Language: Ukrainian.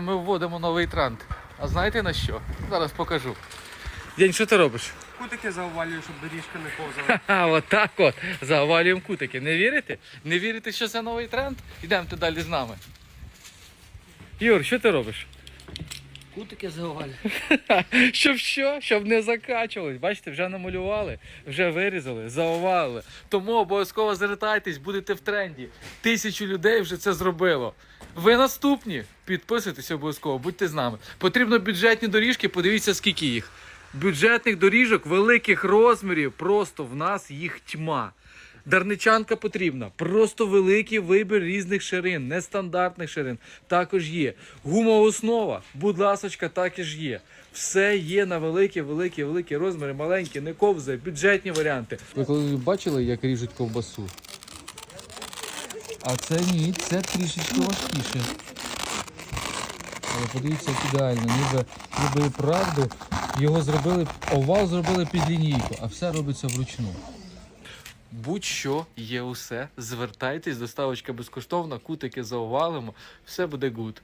Ми вводимо новий тренд. А знаєте на що? Зараз покажу. День, що ти робиш? Кутики завалюю, щоб доріжка не повзала. А отак от. Завалюємо кутики. Не вірите? Не вірите, що це новий тренд? Йдемте далі з нами. Юр, що ти робиш? Кутики заувалюю. Щоб що? Щоб не закачувались. Бачите, вже намалювали, вже вирізали, заовали. Тому обов'язково звертайтесь, будете в тренді. Тисячу людей вже це зробило. Ви наступні. Підписуйтесь обов'язково, будьте з нами. Потрібно бюджетні доріжки, подивіться, скільки їх. Бюджетних доріжок великих розмірів, просто в нас їх тьма. Дарничанка потрібна. Просто великий вибір різних ширин, нестандартних ширин. Також є. Гумова основа, будь ласочка, також є. Все є на великі, великі, великі розміри, маленькі, не ковзи, бюджетні варіанти. Ви коли бачили, як ріжуть ковбасу? А це ні, це трішечки важкіше. Але подивіться, як ідеально, ніби, ніби і правду його зробили, овал зробили під лінійку, а все робиться вручну. Будь-що є усе. Звертайтесь, доставочка безкоштовна, кутики заувалимо, все буде гуд.